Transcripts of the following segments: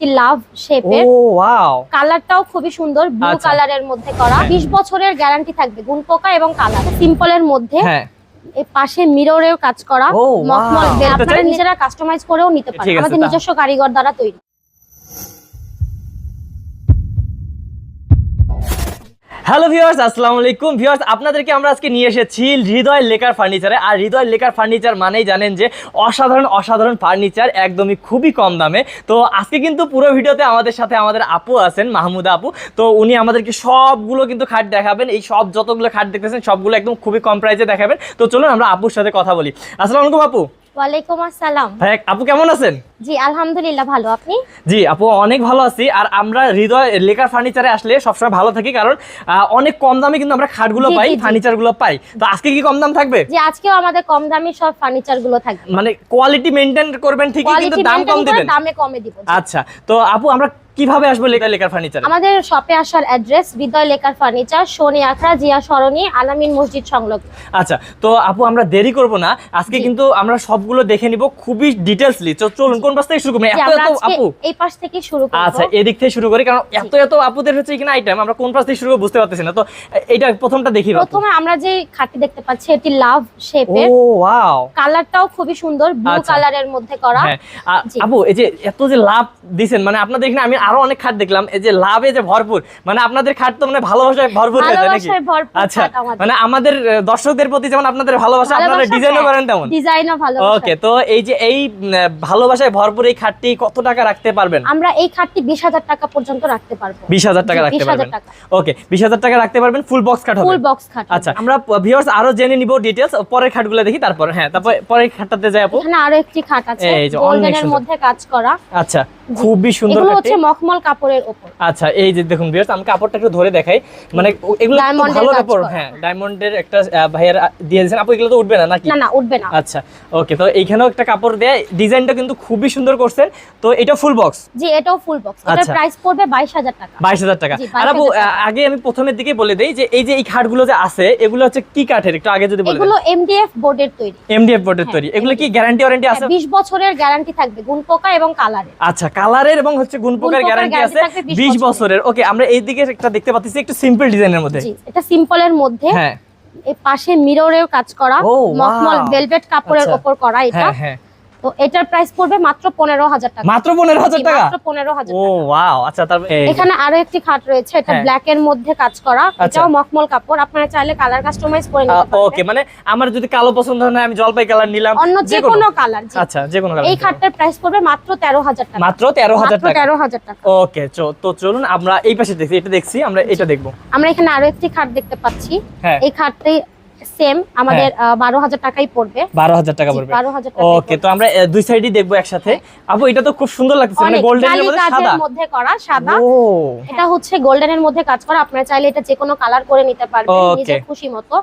লাভ শেপের ও ওয়াও কালারটাও খুবই সুন্দর ব্লু আচ্ছা। কালারের মধ্যে করা। হ্যাঁ। 20 বছরের গ্যারান্টি থাকবে গুণ পোকা এবং কালার সিম্পলের মধ্যে হ্যাঁ। পাশে মিররের কাজ করা। মখমল! আপনারা নিজেরা কাস্টমাইজ করেও নিতে পারে পারেন। আমাদের নিজস্ব কারিগর দ্বারা তৈরি। হ্যালো ভিউয়ার্স আসসালামু আলাইকুম। ভিউয়ার্স আপনাদেরকে আমরা আজকে নিয়ে এসেছি হৃদয় লেকার ফার্নিচারে আর হৃদয় লেকার ফার্নিচার মানেই জানেন যে অসাধারণ অসাধারণ ফার্নিচার একদমই খুবই কম দামে। তো আজকে কিন্তু পুরো ভিডিওতে আমাদের সাথে আমাদের আপু আছেন, মাহমুদা আপু। তো উনি আমাদেরকে সবগুলো কিন্তু খাট দেখাবেন। এই সব যতগুলো খাট দেখতেছেন, সবগুলো একদম খুবই কম প্রাইসে দেখাবেন। তো চলুন আমরা আপুর সাথে কথা বলি। আসসালামু আলাইকুম আপু। ওয়ালাইকুম আসসালাম। ভাই আপু কেমন আছেন? জি আলহামদুলিল্লাহ ভালো। আপনি? জি আপু অনেক ভালো আছি। আর আমরা হৃদয় লেকার ফার্নিচারে আসলে সবসময় ভালো থাকি কারণ অনেক কম দামে কিন্তু আমরা খাটগুলো পাই। ফার্নিচারগুলো পাই। তো আজকে কি কম দাম থাকবে? জি আজকেও আমাদের কম দামি সব ফার্নিচারগুলো থাকবে। মানে কোয়ালিটি মেনটেন করবেন ঠিকই কিন্তু দাম কম দিবেন। দামে কমে দিব আচ্ছা তো আপু আমরা কীভাবে আসব লেকার লেকার ফার্নিচার আমাদের শপে আসার address Hridoy lacquer furniture Sony Akhra Zia Sarani আলামিন মসজিদ সংলগ্ন। আচ্ছা তো আপু আমরা দেরি করব না। আজকে কিন্তু আমরা সবগুলো দেখে নিব খুবই ডিটেলসলি তো চলুন কোন পাশ থেকে শুরু করব? এত এত আপু। এই পাশ থেকে শুরু করব। আচ্ছা এদিক থেকে শুরু করি কারণ এত এত আপুদের হচ্ছে কিনা আইটেম আমরা কোন পাশ থেকে শুরু করব বুঝতে পারতেছি না। তো এইটা প্রথমটা দেখি প্রথমে আমরা যে খাটটি দেখতে পাচ্ছি এটি লাভ শেপের ও ওয়াও কালারটাও খুবই সুন্দর ব্লু আচ্ছা। কালারের মধ্যে করা। হ্যাঁ। আপু এই যে এত যে লাভ দিছেন মানে আপনাদের এখানে আমি আরও অনেক খাট দেখলাম। এই যে লাভে যে ভরপুর মানে আপনাদের খাট তো মানে ভালোবাসায় ভরপুর নাকি? আচ্ছা মানে আমাদের দর্শকদের প্রতি যেমন আপনাদের ভালোবাসা আপনারা ডিজাইনও। করেন তেমন। ডিজাইনও ভালোবাসা। ওকে তো এই যে এই ভালোবাসায় ভরপুর এই খাটটি কত টাকা রাখতে পারবেন? আমরা এই খাটটি বিশ হাজার টাকা পর্যন্ত রাখতে পারব। বিশ হাজার টাকা রাখতে পারবেন। ওকে বিশ হাজার টাকা রাখতে পারবেন ফুল বক্স খাট হবে। ফুল বক্স খাট আচ্ছা আমরা ভিউয়ার্স আরও জেনে নিব ডিটেলস পরের খাটগুলো দেখি তারপর হ্যাঁ তারপর পরের খাটটাতে যাই আপু। এখানে আরও একটি খাট আছে এই যে, অনেক গোল্ডেনের মধ্যে কাজ করা। আচ্ছা। খুবই সুন্দর এগুলো হচ্ছে মখমল কাপড়ের উপর আচ্ছা এই যে দেখুন ভিউয়ার্স আমি কাপড়টা একটু ধরে দেখাই। মানে এগুলো ভালো কাপড়। হ্যাঁ ডায়মন্ডের একটা ভাইয়ার দিয়ে দিয়েছেন। আপু এগুলো তো উঠবে না নাকি? না না উঠবে না। আচ্ছা ওকে তো এইখানেও একটা কাপড় দেয়। ডিজাইনটা কিন্তু খুবই সুন্দর করছেন। তো এটা ফুল বক্স জি এটাও ফুল বক্স এটার আচ্ছা। প্রাইস পড়বে বাইশ হাজার টাকা। বাইশ হাজার টাকা। আর আপু 22,000 আগে আমি প্রথমের দিকে বলে দেই যে এই যে এই খাটগুলো যে আছে এগুলো হচ্ছে কি কাঠের? একটু আগে যদি বলে এগুলো এমডিএফ বোর্ডের তৈরি। এমডিএফ বোর্ডের হ্যাঁ, তৈরি। এগুলো কি গ্যারান্টি ওয়ারেন্টি আছে? বিশ বছরের গ্যারান্টি থাকবে গুণ পোকা এবং কালারের আচ্ছা কালারের এবং হচ্ছে গুণ পোকার গ্যারান্টি আছে 20 বিশ বছরের। ওকে আমরা এই দিকে একটা দেখতে পাচ্ছি একটু সিম্পল ডিজাইনের মধ্যে। জি এটা সিম্পলের মধ্যে। হ্যাঁ। এই পাশে মিররের কাজ করা। মখমল wow! ভেলভেট কাপড়ের আচ্ছা। উপর করা এটা। হ্যাঁ হ্যাঁ। তো এটার প্রাইস পড়বে মাত্র পনেরো হাজার টাকা। মাত্র পনেরো হাজার টাকা? মাত্র পনেরো হাজার ও টাকা। ওয়াও আচ্ছা তারপর এখানে আরও একটি খাট রয়েছে এটা। ব্ল্যাক এর মধ্যে কাজ করা। আচ্ছা। এটাও মখমল কাপড় আপনারা চাইলে কালার কাস্টমাইজ করে নিতে ওকে মানে আমার যদি কালো পছন্দ হয় আমি জলপাই কালার নিলাম অন্য যে যেকোনো। কোনো কালার আচ্ছা যে কোনো কালার এই খাটটার প্রাইস পড়বে মাত্র তেরো হাজার টাকা। মাত্র তেরো হাজার মাত্র টাকা। তেরো হাজার টাকা। ওকে তো চলুন আমরা এই পাশে দেখছি এটা দেখছি আমরা এটা দেখব। আমরা এখানে আরও একটি খাট দেখতে পাচ্ছি। হ্যাঁ। এই খাটটি সেম আমাদের বারো হাজার টাকাই পড়বে। বারো হাজার টাকা পড়বে। 12,000 টাকা ওকে তো আমরা দুই সাইডই দেখব একসাথে। আপু এটা তো খুব সুন্দর লাগতেছে মানে মধ্যে সাদা। মধ্যে করা সাদা। ও। এটা হচ্ছে গোল্ডেনের মধ্যে কাজ করা। আপনারা চাইলে এটা যে কোনো কালার করে নিতে পারবেন নিজের খুশি মতো।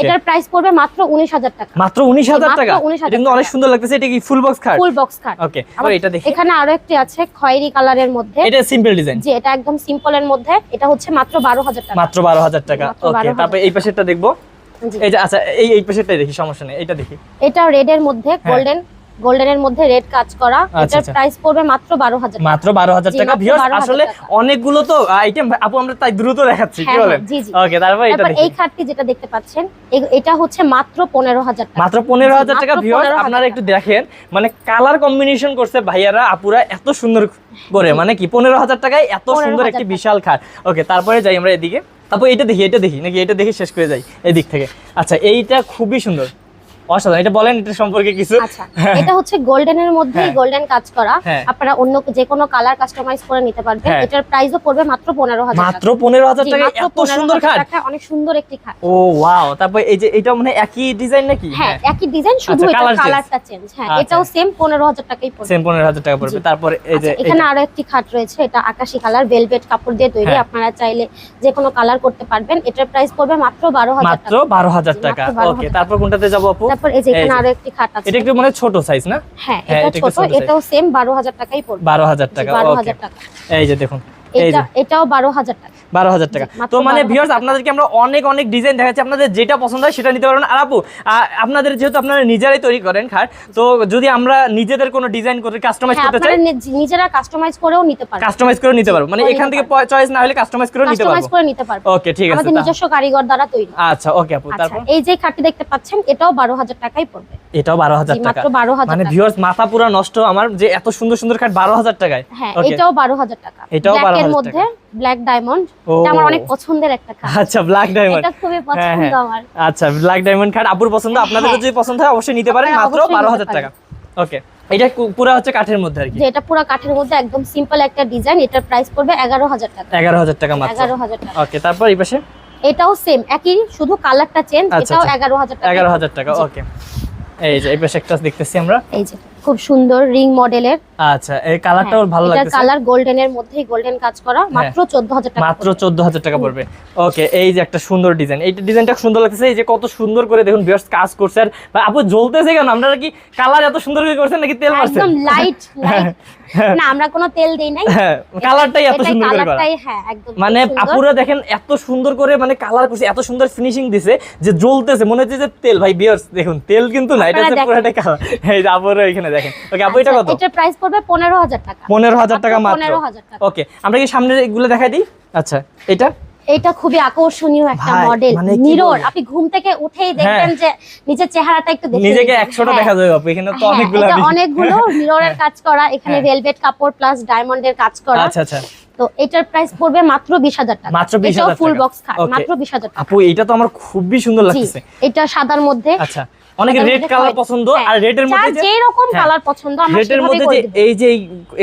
এটার প্রাইস পড়বে মাত্র উনিশ হাজার টাকা। মাত্র উনিশ হাজার মাত্র টাকা? এটা কিন্তু অনেক সুন্দর লাগতেছে এটা কি ফুল বক্স খাট ফুল বক্স খাট ওকে এটা দেখি। এখানে আরও একটি আছে খয়েরি কালারের মধ্যে। এটা সিম্পল ডিজাইন যে এটা একদম সিম্পলের মধ্যে। এটা হচ্ছে মাত্র বারো হাজার টাকা। মাত্র বারো হাজার টাকা। ওকে তারপর এই পাশেরটা দেখব। জি। এই যে আচ্ছা এই এই পাশেরটাই দেখি সমস্যা নেই এটা দেখি। এটা রেড এর মধ্যে গোল্ডেন গোল্ডেনের মধ্যে রেড কাজ করা। এটার। প্রাইস পড়বে মাত্র বারো হাজার মাত্র বারো হাজার জি, টাকা। ভিউয়ার্স আসলে অনেকগুলো তো আইটেম আপু আমরা তাই দ্রুত দেখাচ্ছি কি বলেন? জি, জি। ওকে তারপর এটা এই খাটটি যেটা দেখতে পাচ্ছেন এটা হচ্ছে মাত্র পনেরো হাজার টাকা। মাত্র পনেরো জি, হাজার টাকা মাত্র ভিউয়ার্স আপনারা একটু দেখেন মানে কালার কম্বিনেশন করছে ভাইয়ারা আপুরা এত সুন্দর করে মানে কি পনেরো হাজার টাকায় এত সুন্দর একটি বিশাল খাট। ওকে তারপরে যাই আমরা এদিকে। তারপর এটা দেখি এটা দেখি, নাকি এটা দেখে শেষ করে যাই, এই দিক থেকে। আচ্ছা এইটা খুবই সুন্দর। অসাধারণ এটা বলেন এটা সম্পর্কে কিছু। আচ্ছা এটা হচ্ছে গোল্ডেনের মধ্যে হ্যাঁ। গোল্ডেন কাজ করা। হ্যাঁ। আপনারা অন্য যে কোনো কালার কাস্টমাইজ করে নিতে পারবেন। হ্যাঁ। এটার প্রাইসও পড়বে মাত্র পনেরো হাজার মাত্র পনেরো হাজার টাকায় এত সুন্দর খাট। অনেক সুন্দর একটি খাট। ও ওয়াও তারপর এই যে এটা মানে একই ডিজাইন নাকি? হ্যাঁ একই ডিজাইন শুধু আচ্ছা, এটা কালারটা চেঞ্জ হ্যাঁ আচ্ছা। এটাও সেম পনেরো হাজার টাকাই পড়বে। সেম পনেরো হাজার টাকা পড়বে। তারপরে এই যে আচ্ছা, এখানে আরও একটি খাট রয়েছে। এটা আকাশি কালার ভেলভেট কাপড় দিয়ে তৈরি। হ্যাঁ। আপনারা চাইলে যে কোনো কালার করতে পারবেন। এটার প্রাইস পড়বে মাত্র বারো হাজার মাত্র টাকা। বারো হাজার জি, টাকা। ওকে তারপর কোনটাতে যাব আপু? তারপর এই যে এখানে। আরও একটি খাট আছে। এটা একটু মানে ছোট সাইজ না? হ্যাঁ হ্যাঁ, এটা ছোট এটাও সেম বারো হাজার টাকাই পড়বে। বারো হাজার টাকা বারো ওকে হাজার টাকা। এই যে দেখুন। এটাও বারো হাজার টাকা। বারো হাজার টাকা। তো মানে 12,000 আপনাদেরকে আমরা অনেক অনেক ডিজাইন দেখাচ্ছি। আপনাদের যেটা পছন্দ হয় সেটা নিতে পারবেন। আর আপু আপনাদের যেহেতু আপনারা নিজেরাই তৈরি করেন খাট তো যদি আমরা নিজেদের কোনো ডিজাইন করে কাস্টমাইজ হ্যাঁ করতে চাই নিজেরা কাস্টমাইজ করেও নিতে পারেন কাস্টমাইজ করে নিতে পারব। মানে এখান থেকে চয়েস না হলে কাস্টমাইজ করে নিতে পারব। করে নিতে পারবেন ওকে ঠিক আছে আমাদের নিজস্ব কারিগর দ্বারা তৈরি। আচ্ছা ওকে আপু আচ্ছা তারপর? এই যে খাটটি দেখতে পাচ্ছেন এটাও বারো হাজার টাকাই পড়বে। এটাও টাকা। মাত্র মানে ভিউয়ার্স মাথা পুরো নষ্ট আমার যে এত সুন্দর সুন্দর খাট বারো হাজার টাকায়। হ্যাঁ এটাও বারো হাজার টাকা। এটাও 12,000 এর মধ্যে ব্ল্যাক ডায়মন্ড এটা আমার অনেক পছন্দের একটা খাট। আচ্ছা ব্ল্যাক ডায়মন্ড এটা খুবই হ্যাঁ, পছন্দ হ্যাঁ। আমার। আচ্ছা ব্ল্যাক ডায়মন্ড খাট আপুর পছন্দ আপনাদের হ্যাঁ। যদি পছন্দ হয় অবশ্যই নিতে পারেন মাত্র অবশ্যই বারো নিতে হাজার পারেন। টাকা। ওকে এটা পুরো হচ্ছে কাঠের মধ্যে আর কি। এটা পুরো কাঠের মধ্যে একদম সিম্পল একটা ডিজাইন এটার প্রাইস পড়বে এগারো হাজার টাকা। এগারো হাজার টাকা মাত্র। এগারো হাজার টাকা। ওকে তারপর এই পাশে? এটাও সেম একই শুধু কালারটা চেঞ্জ আচ্ছা, এটাও আচ্ছা। এগারো হাজার টাকা। এগারো হাজার টাকা ওকে এই যে এই পাশে একটা দেখতেছি আমরা। এই যে। খুব সুন্দর রিং মডেলের। আচ্ছা এই কালারটাও ভালো এটার লাগতেছে। কালার গোল্ডেনের মধ্যেই গোল্ডেন কাজ করা মাত্র চোদ্দ হাজার টাকা মাত্র পড়বে। চোদ্দ হাজার টাকা পড়বে। ওকে এই যে একটা সুন্দর ডিজাইন। এই ডিজাইনটা সুন্দর লাগতেছে এই যে কত সুন্দর করে দেখুন বিয়ার্স কাজ করছে। আর আপু জ্বলতেছে কেন? আপনারা কি কালার এত সুন্দর করে করছেন নাকি তেল মারছেন? একদম লাইট লাইট না আমরা কোনো তেল দেই নাই। হ্যাঁ কালারটাই এত সুন্দর করে করা। কালারটাই হ্যাঁ একদম মানে আপুরা দেখেন এত সুন্দর করে মানে কালার করছে এত সুন্দর ফিনিশিং দিছে যে জ্বলতেছে মনে হচ্ছে যে তেল। ভাই বিয়ার্স দেখুন তেল কিন্তু না এটা। পুরোটাই কালার। এই যে আপুরা এখানে দেখেন। ওকে আপু এটা আচ্ছা, কত? এটার প্রাইস পড়বে পনেরো হাজার টাকা। পনেরো হাজার টাকা মাত্র। মাত্র 15,000 টাকা। ওকে আমরা কি সামনে এগুলো দেখাই দিই? আচ্ছা এটা? এটা খুবই আকর্ষণীয় একটা মডেল মানে মিরর আপনি ঘুম থেকে উঠেই দেখবেন যে নিজের চেহারাটা একটু দেখে নিজেকে নিবেন। একশোটা হ্যাঁ। দেখা যাবে আপু এখানে তো হ্যাঁ, অনেকগুলো অনেকগুলো মিররের কাজ করা এখানে হ্যাঁ। ভেলভেট কাপড় প্লাস ডায়মন্ডের কাজ করা। আচ্ছা আচ্ছা। তো এটার প্রাইস পড়বে মাত্র বিশ হাজার টাকা। মাত্র 20,000 ফুল বক্স খাট মাত্র বিশ হাজার টাকা। আপু এটা তো আমার খুবই সুন্দর লাগছে এটা সাদার মধ্যে। আচ্ছা। অনেকে রেড কালার পছন্দ হ্যাঁ। আর রেড এর মধ্যে যে রকম হ্যাঁ। কালার পছন্দ আমরা রেড এর মধ্যে যে এই যে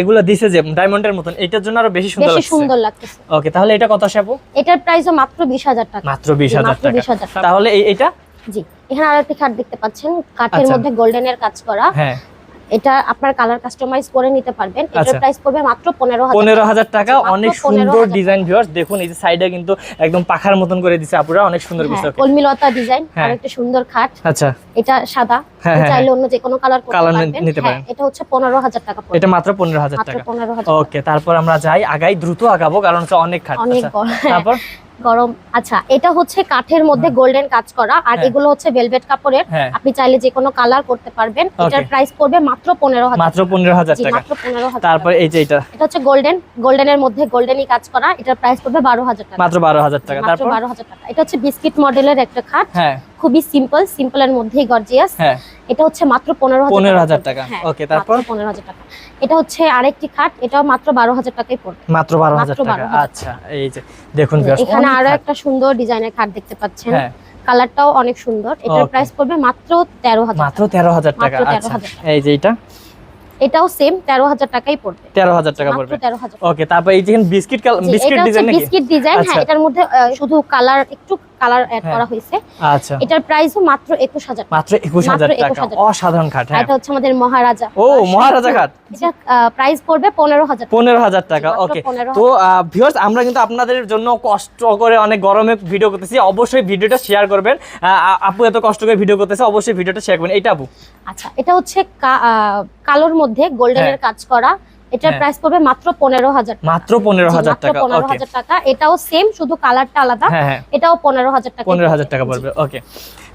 এগুলা দিছে যে ডায়মন্ডের মতন এটার জন্য আরও বেশি সুন্দর বেশি লাগছে সুন্দর লাগতেছে ওকে তাহলে এটা কত আসে আপু এটার প্রাইসও মাত্র বিশ হাজার টাকা মাত্র বিশ জি, হাজার মাত্র টাকা 20,000 টাকা। তাহলে এই এটা জি এখানে আরেকটি খাট দেখতে পাচ্ছেন কাঠের আচ্ছা। মধ্যে গোল্ডেনের কাজ করা হ্যাঁ এটা আপনার কালার কাস্টমাইজ করে নিতে পারবেন। এটার আচ্ছা। প্রাইস পড়বে মাত্র পনেরো হাজার পনেরো হাজার টাকা অনেক সুন্দর ডিজাইন ভিউয়ার্স দেখুন এই যে সাইডে কিন্তু একদম পাখার মতন করে দিছে আপুরা অনেক সুন্দর হ্যাঁ, বিষয় কলমিলতা ডিজাইন হ্যাঁ। আর একটা সুন্দর খাট। আচ্ছা। এটা সাদা হ্যাঁ, হ্যাঁ, চাইলে অন্য যে কোনো কালার করতে পারবেন। নিতে হ্যাঁ, পারেন। এটা হচ্ছে পনেরো হাজার টাকা পড়বে। এটা মাত্র পনেরো হাজার মাত্র টাকা। পনেরো হাজার ওকে তারপর আমরা যাই আগাই দ্রুত আগাবো কারণ হচ্ছে অনেক খাট। অনেক আচ্ছা, তারপর? গরম আচ্ছা এটা হচ্ছে কাঠের মধ্যে গোল্ডেন কাজ করা আর হ্যাঁ। এগুলো হচ্ছে ভেলভেট কাপড়ের। হ্যাঁ। আপনি চাইলে যে কোনো কালার করতে পারবেন। এটার প্রাইস পড়বে মাত্র পনেরো হাজার মাত্র পনেরো হাজার টাকা। তারপর এই যে এটা। এটা হচ্ছে গোল্ডেন গোল্ডেনের মধ্যে গোল্ডেনই কাজ করা। এটার প্রাইস পড়বে বারো হাজার টাকা। মাত্র বারো হাজার টাকা। তারপর? বারো হাজার টাকা। এটা হচ্ছে বিস্কিট মডেলের একটা খাট। হ্যাঁ। খুবই সিম্পল সিম্পলের মধ্যেই গর্জিয়াস হ্যাঁ। এটা হচ্ছে মাত্র পনেরো পনেরো হাজার টাকা। হ্যাঁ, ওকে তারপর? পনেরো হাজার টাকা। এটা হচ্ছে আরেকটি খাট এটাও মাত্র বারো হাজার টাকাই পড়বে। মাত্র বারো হাজার টাকা। আচ্ছা এই যে দেখুন এখানে আরও একটা সুন্দর ডিজাইনের খাট দেখতে পাচ্ছেন। হ্যাঁ। কালারটাও অনেক সুন্দর। এটার প্রাইস পড়বে মাত্র তেরো হাজার মাত্র তেরো হাজার টাকা। আচ্ছা এই যে এটা এটাও সেম তেরো হাজার টাকাই পড়বে। তেরো হাজার টাকা পড়বে। তেরো হাজার ওকে তারপর এই যে biscuit biscuit design biscuit design হ্যাঁ আচ্ছা। এটার মধ্যে শুধু কালার একটু কালার অ্যাড হ্যাঁ। করা হয়েছে। আচ্ছা। এটার প্রাইসও মাত্র একুশ হাজার মাত্র একুশ হাজার 21,000 টাকা। অসাধারণ খাট হ্যাঁ। এটা হচ্ছে আমাদের মহারাজা ও মহারাজা খাট। এটা প্রাইস পড়বে পনেরো হাজার পনেরো হাজার টাকা ওকে তো ভিউয়ার্স আমরা কিন্তু আপনাদের জন্য কষ্ট করে অনেক গরমে ভিডিও করতেছি। অবশ্যই ভিডিওটা শেয়ার করবেন। আপু এত কষ্ট করে ভিডিও করতেছে অবশ্যই ভিডিওটা শেয়ার করবেন। এটা আপু। আচ্ছা এটা হচ্ছে কালোর মধ্যে গোল্ডেনের কাজ করা। এটার হ্যাঁ। প্রাইস পড়বে মাত্র পনেরো হাজার মাত্র পনেরো হাজার টাকা পনেরো হাজার টাকা। এটাও সেম শুধু কালারটা আলাদা। হ্যাঁ হ্যাঁ। এটাও পনেরো হাজার টাকা পনেরো হাজার টাকা পড়বে ওকে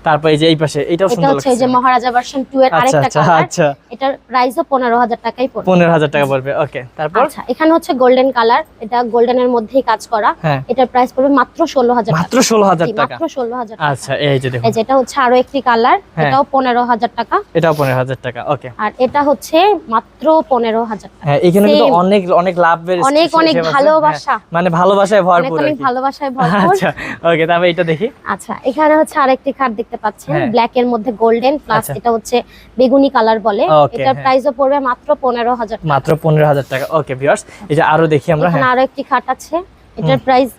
তারপর এই যে এই পাশে এটাও সুন্দর হচ্ছে এই যে মহারাজা ভার্সন টু এর আচ্ছা আরেকটা আচ্ছা কালার আচ্ছা। এটার প্রাইসও পনেরো হাজার টাকাই পড়বে। পনেরো হাজার টাকা পড়বে ওকে তারপর? আচ্ছা এখানে হচ্ছে গোল্ডেন কালার এটা গোল্ডেনের মধ্যেই কাজ করা। হ্যাঁ। এটার প্রাইস পড়বে মাত্র ষোলো হাজার টাকা। মাত্র ষোলো হাজার জি, টাকা। মাত্র ষোলো হাজার টাকা। আচ্ছা এই যে দেখুন। এই যেটা হচ্ছে আরও একটি কালার হ্যাঁ। এটাও পনেরো হাজার টাকা। এটাও পনেরো হাজার টাকা ওকে আর এটা হচ্ছে মাত্র পনেরো হাজার টাকা। হ্যাঁ এখানে কিন্তু. অনেক অনেক লাভের অনেক অনেক ভালোবাসা। হ্যাঁ, মানে ভালোবাসায় ভরপুর অনেক ভালোবাসায় ভরপুর। আচ্ছা ওকে তারপর এটা দেখি। আচ্ছা এখানে হচ্ছে আরেকটি কার্ড দেখতে পাচ্ছেন। হ্যাঁ। ব্ল্যাক এর মধ্যে গোল্ডেন প্লাস আচ্ছা। এটা হচ্ছে বেগুনি কালার বলে। এটার হ্যাঁ। প্রাইসও পড়বে মাত্র পনেরো হাজার টাকা। মাত্র পনেরো হাজার টাকা। ওকে ভিউয়ার্স এই যে আরও দেখি আমরা এখানে হ্যাঁ। আরও একটি খাট আছে। এটার প্রাইস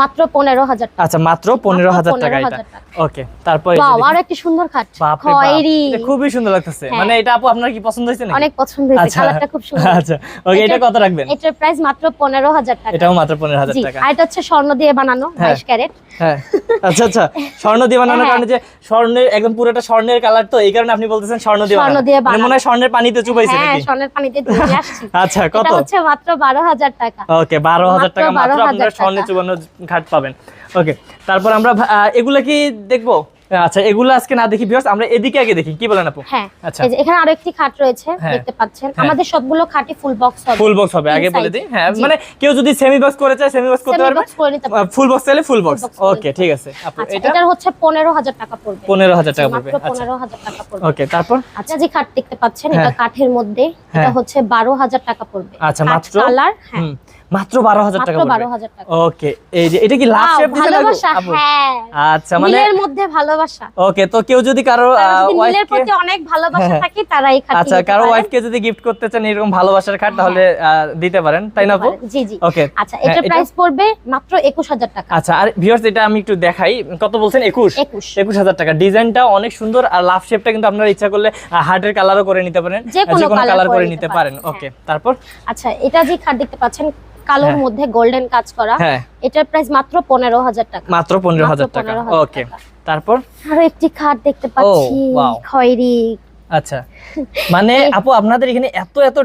মাত্র টাকা। আচ্ছা মাত্র পনেরো হাজার টাকা এটা। ওকে তারপরে বাহ আর একটি সুন্দর খাট। খয়েরি। খুবই সুন্দর লাগতেছে। হ্যাঁ। মানে এটা আপু আপনার কি পছন্দ হয়েছে নাকি? অনেক পছন্দ হয়েছে আচ্ছা কালারটা খুব সুন্দর। আচ্ছা ওকে এটা কত রাখবেন? এটার প্রাইস মাত্র পনেরো হাজার টাকা। এটাও মাত্র পনেরো হাজার জি টাকা। আর এটা হচ্ছে স্বর্ণ দিয়ে বানানো হ্যাঁ। বাইশ ক্যারেট হ্যাঁ। আচ্ছা আচ্ছা স্বর্ণ দিয়ে বানানোর হ্যাঁ। কারণে যে স্বর্ণের একদম পুরোটা স্বর্ণের কালার তো এই কারণে আপনি বলতেছেন স্বর্ণ দিয়ে বানানো। দিয়ে মানে মনে হয় স্বর্ণের পানিতে চুপাইছে হ্যাঁ স্বর্ণের পানিতে আসছি। আচ্ছা কত? এটা হচ্ছে মাত্র বারো হাজার টাকা। ওকে বারো হাজার মাত্র টাকা মাত্র 12,000 আপনারা স্বর্ণে টাকা। ঘাট পাবেন। ওকে তারপর আমরা এগুলা কি দেখব? আচ্ছা এগুলো আজকে না দেখি ভিউয়ার্স আমরা এদিকে আগে দেখি কি বলেন আপু? হ্যাঁ আচ্ছা। এই যে এখানে আরও একটি খাট রয়েছে হ্যাঁ। দেখতে পাচ্ছেন। হ্যাঁ। আমাদের সবগুলো খাটই ফুল বক্স হবে। ফুল বক্স হবে আগে বলে দিই হ্যাঁ মানে কেউ যদি সেমি বক্স করে চায় সেমি বক্স করতে পারবে। ফুল বক্স চাইলে ফুল বক্স ওকে ঠিক আছে আপু আচ্ছা এটা? এটার হচ্ছে পনেরো হাজার টাকা পড়বে। পনেরো হাজার টাকা পড়বে আচ্ছা। পনেরো হাজার টাকা পড়বে। ওকে তারপর? আচ্ছা যে খাট দেখতে পাচ্ছেন এটা হ্যাঁ। কাঠের মধ্যে এটা। হচ্ছে বারো হাজার টাকা পড়বে। আচ্ছা, মাত্র? কালার হ্যাঁ। মাত্র বারো হাজার টাকা পড়বে। 12,000 টাকা। ওকে এই যে এটা কি লাভ শেপ দিতে ভালোবাসা হ্যাঁ। আচ্ছা মানে মধ্যে ভালোবাসা। ওকে তো কেউ যদি কারও প্রতি অনেক ভালোবাসা হ্যাঁ। থাকে তারা এই খাট আচ্ছা কারও ওয়াইফকে যদি গিফট করতে চান এরকম ভালোবাসার খাট তাহলে দিতে পারেন তাই না আপু? জি জি। ওকে। আচ্ছা এটার প্রাইস পড়বে মাত্র একুশ হাজার টাকা। আচ্ছা আর ভিউয়ার্স এটা আমি একটু দেখাই। কত বলছেন? একুশ। একুশ। একুশ হাজার টাকা। ডিজাইনটা অনেক সুন্দর আর লাভ শেপটা কিন্তু আপনারা ইচ্ছা করলে হার্টের কালারও করে নিতে পারেন। যে কোনো কালার করে নিতে পারেন। ওকে তারপর? আচ্ছা এটা যে খাট দেখতে পাচ্ছেন কালোর হ্যাঁ। মধ্যে গোল্ডেন কাজ করা। হ্যাঁ। এটার প্রাইস মাত্র পনেরো হাজার টাকা। মাত্র পনেরো হাজার টাকা। ওকে তারপর? আরও একটি খাট দেখতে পাচ্ছি. খয়েরি। আচ্ছা। মানে আপু আপনাদের এখানে এত এত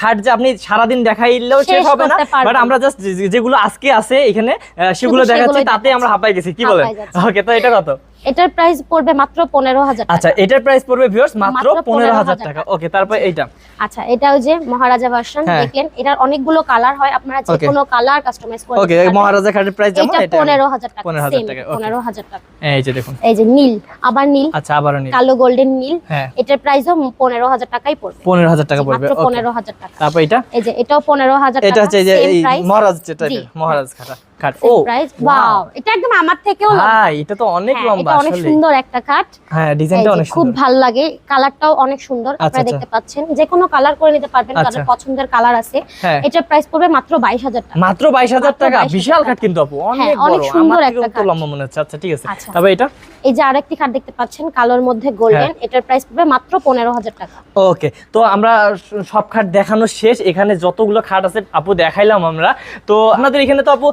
খাট যে আপনি সারাদিন দেখাইলেও শেষ হবে না। বাট আমরা জাস্ট যেগুলো আজকে আছে এখানে সেগুলো দেখাচ্ছি তাতে আমরা হাঁপাই গেছি। কি বলেন? ওকে তো এটা কত? এটার প্রাইস পড়বে মাত্র পনেরো হাজার আচ্ছা টাকা। এটার প্রাইস পড়বে ভিউয়ার্স মাত্র মাত্র পনেরো হাজার 15,000 টাকা। ওকে তারপর এইটা। আচ্ছা এটা ওই যে মহারাজা ভার্সন হ্যাঁ। দেখলেন এটার অনেকগুলো কালার হয় আপনারা যে কোনো কালার কাস্টমাইজ করে ওকে মহারাজা খাটের প্রাইস যেমন এটা এটা পনেরো হাজার টাকা 15,000 টাকা, okay. পনেরো হাজার টাকা। এই যে দেখুন। এই যে নীল আবার নীল আচ্ছা আবারও নিন কালো গোল্ডেন নীল হ্যাঁ। এটার প্রাইসও পনেরো হাজার টাকাই পড়বে। পনেরো হাজার টাকা পড়বে মাত্র okay. পনেরো হাজার টাকা। তারপর এটা এই যে এটাও পনেরো হাজার এটা হচ্ছে এই যে এই মহারাজ যেটা মহারাজ খাটা। খাট। ও ওয়াও এটা একদম আমার থেকেও। ভাই এটা তো অনেক হ্যাঁ, লম্বা এটা অনেক সুন্দর একটা কাট হ্যাঁ ডিজাইনটা অনেক খুব ভালো লাগে কালারটাও অনেক সুন্দর আচ্ছা, আপনারা আচ্ছা। দেখতে পাচ্ছেন। যে কোনো কালার করে নিতে পারবেন কারণ পছন্দের কালার আছে। এটা প্রাইস পড়বে মাত্র বাইশ হাজার টাকা। মাত্র বাইশ হাজার মাত্র টাকা? বিশাল কাট কিন্তু আপু অনেক বড়। অনেক সুন্দর একটা কাট লম্বা মনে হচ্ছে। আচ্ছা ঠিক আছে। আচ্ছা। তবে এটা? এই যে আরেকটি কাঠ দেখতে পাচ্ছেন কালোর মধ্যে গোল্ডেন হ্যাঁ। এটার প্রাইস পড়বে মাত্র পনেরো হাজার টাকা। ওকে তো আমরা সব খাট দেখানো শেষ। এখানে যতগুলো খাট আছে আপু দেখাইলাম আমরা। তো আপনাদের এখানে তো আপু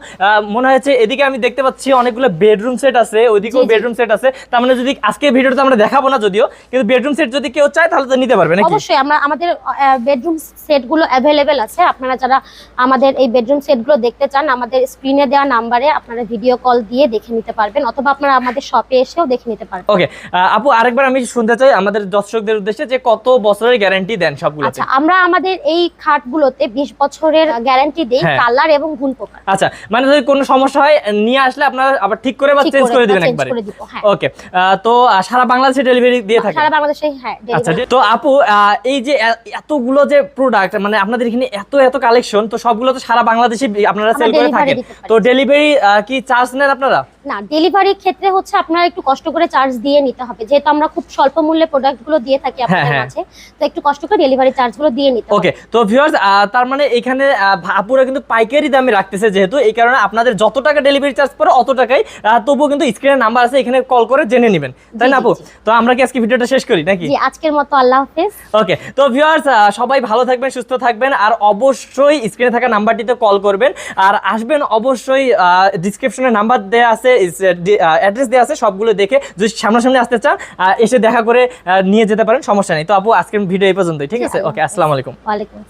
মনে হয়েছে এদিকে আমি দেখতে পাচ্ছি অনেগুলো বেডরুম সেট আছে ওইদিকেও। বেডরুম সেট আছে। তার মানে যদি আজকে ভিডিওতে আমরা দেখাবো না যদিও কিন্তু বেডরুম সেট যদি কেউ চায় তাহলে তো নিতে পারবে নাকি? অবশ্যই আমরা আমাদের বেডরুম সেটগুলো অ্যাভেলেবেল আছে। আপনারা যারা আমাদের এই বেডরুম সেটগুলো দেখতে চান আমাদের স্ক্রিনে দেওয়া নাম্বারে আপনারা ভিডিও কল দিয়ে দেখে নিতে পারবেন অথবা আপনারা আমাদের শপে এসেও দেখে নিতে পারবেন ওকে আপু আরেকবার আমি শুনতে চাই আমাদের দর্শকদের উদ্দেশ্যে যে কত বছরের গ্যারান্টি দেন সবগুলোতে? আচ্ছা আমরা আমাদের এই খাটগুলোতে বিশ বছরের গ্যারান্টি দিই হ্যাঁ। কালার এবং গুণ প্রকার। আচ্ছা মানে যদি কোনো সমস্যা হয় নিয়ে আসলে আপনারা আবার ঠিক করে বা চেঞ্জ করে দিবেন একবারে। দিব, হ্যাঁ। ওকে তো সারা বাংলাদেশে ডেলিভারি দিয়ে থাকে সারা বাংলাদেশে হ্যাঁ আচ্ছা তো আপু এই যে এতগুলো যে প্রোডাক্ট মানে আপনাদের এখানে এত এত কালেকশন তো সবগুলো তো সারা বাংলাদেশে আপনারা সেল করে থাকেন। তো ডেলিভারি কি চার্জ নেন আপনারা? না ডেলিভারির ক্ষেত্রে হচ্ছে আপনারা একটু কষ্ট করে চার্জ দিয়ে নিতে হবে। যেহেতু আমরা খুব স্বল্প মূল্যে প্রোডাক্টগুলো দিয়ে থাকি আপনাদের হ্যাঁ। মাঝে তো একটু কষ্ট করে ডেলিভারি চার্জগুলো দিয়ে নিতে হবে। ওকে তো ভিউয়ার্স তার মানে এখানে আপুরা কিন্তু পাইকারি দামে রাখতেছে যেহেতু এই কারণে আপনাদের যত টাকা ডেলিভারি চার্জ পড়ে অত টাকাই তবুও কিন্তু স্ক্রিনে নাম্বার আছে এখানে কল করে জেনে নেবেন। তাই না আপু? তো আমরা কি আজকে ভিডিওটা শেষ করি নাকি? জি আজকের মতো আল্লাহ হাফেজ। ওকে তো ভিউয়ার্স সবাই ভালো থাকবেন সুস্থ থাকবেন আর অবশ্যই স্ক্রিনে থাকা নাম্বারটিতে কল করবেন আর আসবেন অবশ্যই ডিসক্রিপশনে নাম্বার দেওয়া আছে অ্যাড্রেস দেওয়া আছে সবগুলো দেখে যদি সামনাসামনি আসতে চান এসে দেখা করে নিয়ে যেতে পারেন সমস্যা নেই। তো আপু আজকের ভিডিও এই পর্যন্তই ঠিক আছে? ওকে আসসালামু আলাইকুম। ওয়ালাইকুম